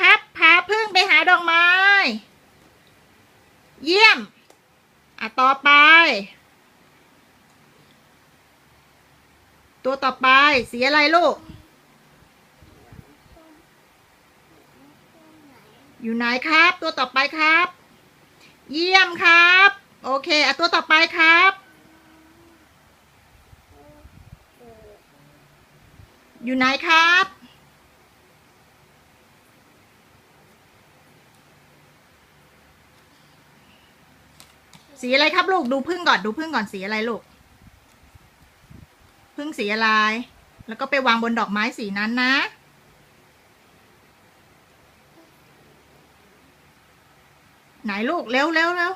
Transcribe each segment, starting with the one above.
ครับพาพึ่งไปหาดอกไม้ เยี่ยม อะ ต่อไป ตัวต่อไปสีอะไรลูก อยู่ไหนครับ ตัวต่อไปครับ เยี่ยมครับ โอเค อะ ตัวต่อไปครับ อยู่ไหนครับ สีอะไรครับลูกดูพึ่งก่อนดูพึ่งก่อนสีอะไรลูก พึ่งสีอะไร แล้วก็ไปวางบนดอกไม้สีนั้นนะ ไหนลูกเร็วเร็วเร็ว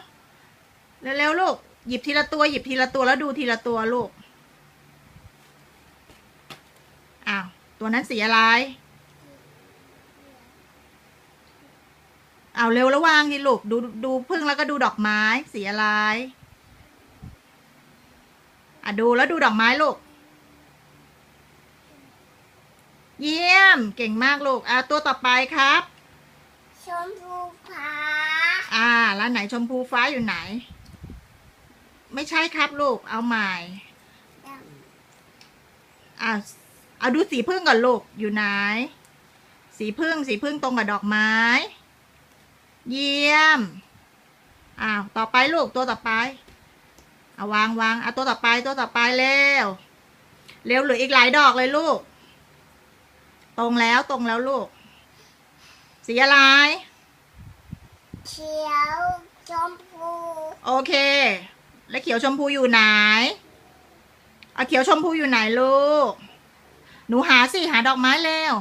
เร็วเร็วลูกหยิบทีละตัวหยิบทีละตัวแล้วดูทีละตัวลูกอ้าวตัวนั้นสีอะไร เอาเร็วแล้ววางดิลูกดูดูพึ่งแล้วก็ดูดอกไม้สีอะไรอะดูแล้วดูดอกไม้ลูก เยี่ยมเก่งมากลูกอะตัวต่อไปครับ ชมพูฟ้า อ่า แล้วไหนชมพูฟ้าอยู่ไหน ไม่ใช่ครับลูกเอาใหม่ดอ่าเอาดูสีพึ่งก่อนลูกอยู่ไหน สีพึ่งสีพึ่งตรงกับดอกไม้ เยี่ยม อ้าว ต่อไปลูกตัวต่อไป เอาวางวางเอาตัวต่อไปตัวต่อไปเร็ว เร็วเหลืออีกหลายดอกเลยลูก ตรงแล้วตรงแล้วลูก สีอะไรำเขียวชมพู โอเค แล้วเขียวชมพูอยู่ไหนเอาเขียวชมพูอยู่ไหนลูก หนูหาสิหาดอกไม้เร็ว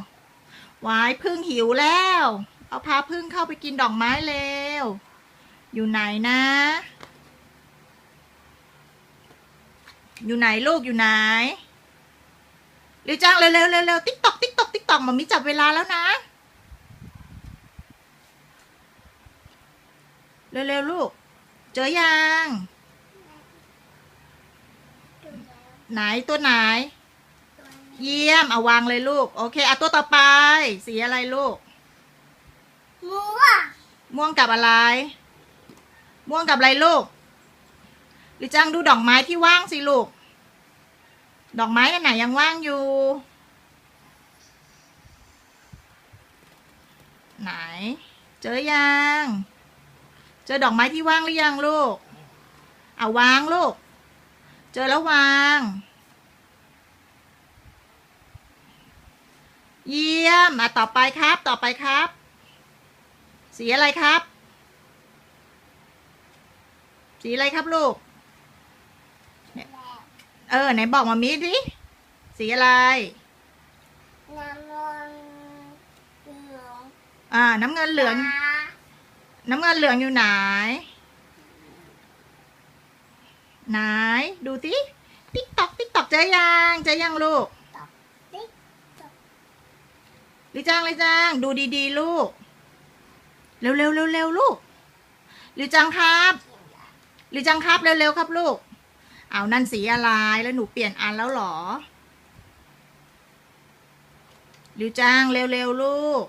วายพึ่งหิวแล้ว เอาพาพึ่งเข้าไปกินดอกไม้เร็ว อยู่ไหนนะ อยู่ไหนลูกอยู่ไหนเร็วจังเร็วเร็วเร็วเร็วติ๊กตอกติ๊กตอกติ๊กตอกมันมีจับเวลาแล้วนะ เร็วเร็วลูก เจอยัง ไหนตัวไหน เยี่ยมเอาวางเลยลูก โอเคเอาตัวต่อไป สีอะไรลูก ม่วงม่วงกับอะไร ม่วงกับอะไรลูกหรือจังดูดอกไม้ที่ว่างสิลูก ดอกไม้อันไหนยังว่างอยู่ ไหน เจอยัง เจอดอกไม้ที่ว่างหรือยังลูก เอาวางลูก เจอแล้ววาง เยี่ยมอะต่อไปครับ ต่อไปครับ สีอะไรครับ สีอะไรครับลูกแล้วเออ ไหนบอกมามีดิ สีอะไร น้ำเงินเหลือง อ่า น้ำเงินเหลืองฟ้าน้ำเงินเหลืองอยู่ไหน ไหน ดูสิติ๊กตอกติ๊กตอกเจอยังเจอยังลูกติ๊กต๊อกลิจังลิจังดูดีๆ ลูก เร็วเร็วเร็วเร็วลูกลิจังครับลิจังครับเร็วเร็วครับลูก เอานั่นสีอะไรแล้วหนูเปลี่ยนอันแล้วหรอลิจังเร็วเร็วลูก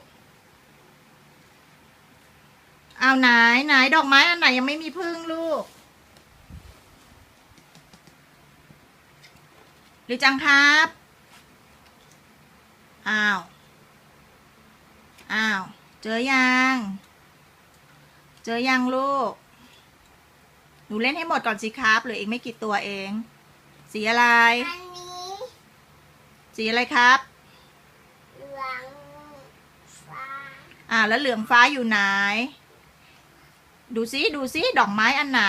เอาไหนไหนดอกไม้อันไหนยังไม่มีพึ่งลูกลิจังครับอ้าว อ้าว เจอยัง เจอยังลูก หนูเล่นให้หมดก่อนสิครับเหลืออีกไม่กี่ตัวเอง สีอะไร อันนี้สีอะไรครับ เหลืองฟ้าอ่า แล้วเหลืองฟ้าอยู่ไหน ดูซิดูซิดอกไม้อันไหน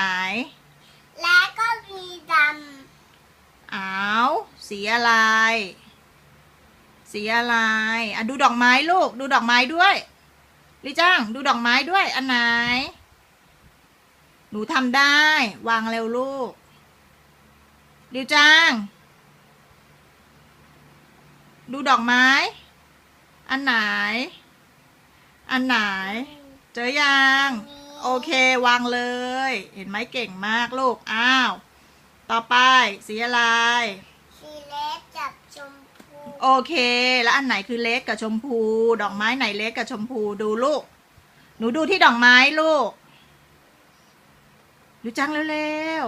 และก็มีดอ้าว สีอะไร สีอะไร อะ ดูดอกไม้ลูก ดูดอกไม้ด้วย ลิจ้างดูดอกไม้ด้วย อันไหน หนูทำได้ วางเร็วลูกลิจ้าง ดูดอกไม้ อันไหน อันไหน เจอยัง โอเควางเลย เห็นไหมเก่งมากลูก อ้าว ต่อไปสีอะไร สีเล็กจับชม โโอเค แล้วอันไหนคือเล็กกับชมพู ดอกไม้ไหนเล็กกับชมพูดูลูก หนูดูที่ดอกไม้ลูก ดูจังเร็ว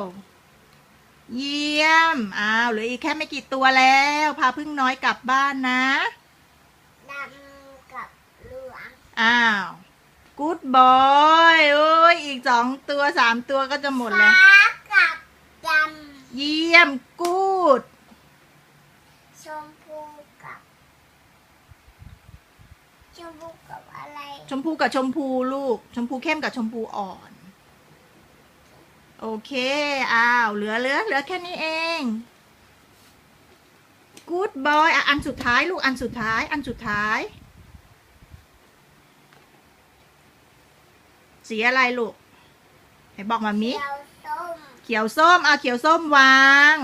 ๆ เยี่ยม อ้าวเหลืออีกแค่ไม่กี่ตัวแล้ว พาพึ่งน้อยกลับบ้านนะดำกับเหลืองอ้าวกู๊ดบอยโอ้ยอีกสองตัวสามตัวก็จะหมดแล้ว ฟ้ากับดเยี่ยมกูดำชมพูกับ ชมพูกับอะไร ชมพูกับชมพูลูก ชมพูเข้มกับชมพูอ่อน โอเค อ้าว เหลือเหลือเหลือแค่นี้เองกู๊ดบอยอะ อันสุดท้ายลูก อันสุดท้าย อันสุดท้าย สีอะไรลูก ไหนบอกมามิ เขียวส้ม เขียวส้มเอาเขียวส้มวาง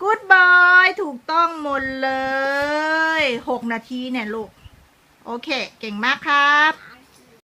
กู๊ดบอยถูกต้องหมดเลย หกนาทีเนี่ยลูก โอเค เก่งมากครับ